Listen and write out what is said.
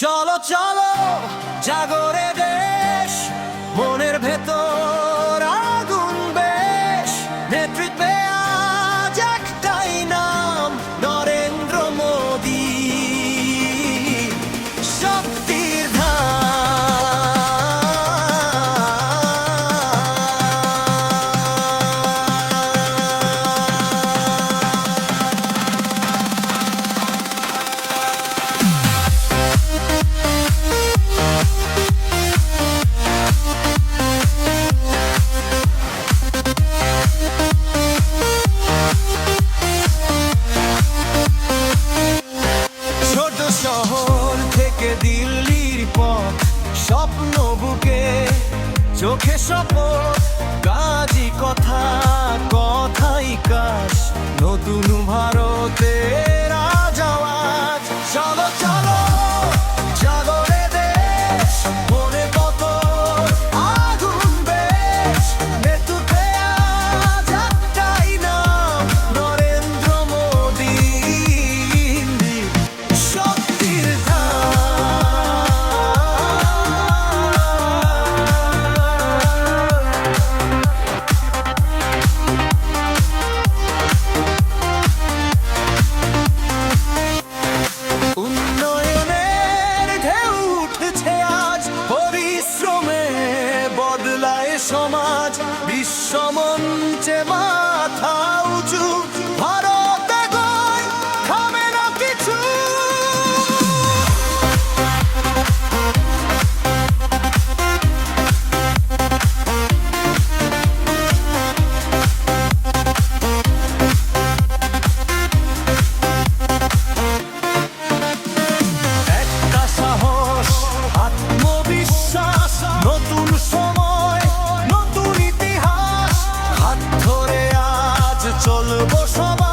চলো চলো জাগরে দেশ মনের ভেতর। স্বপ্ন বুকে চোখে শপথ কাজই কথা কথাই কাজ। নতুন ভারতের আজ আওয়াজ সবাই সমাজ বিশ্বমঞ্চে মাথা বসবাস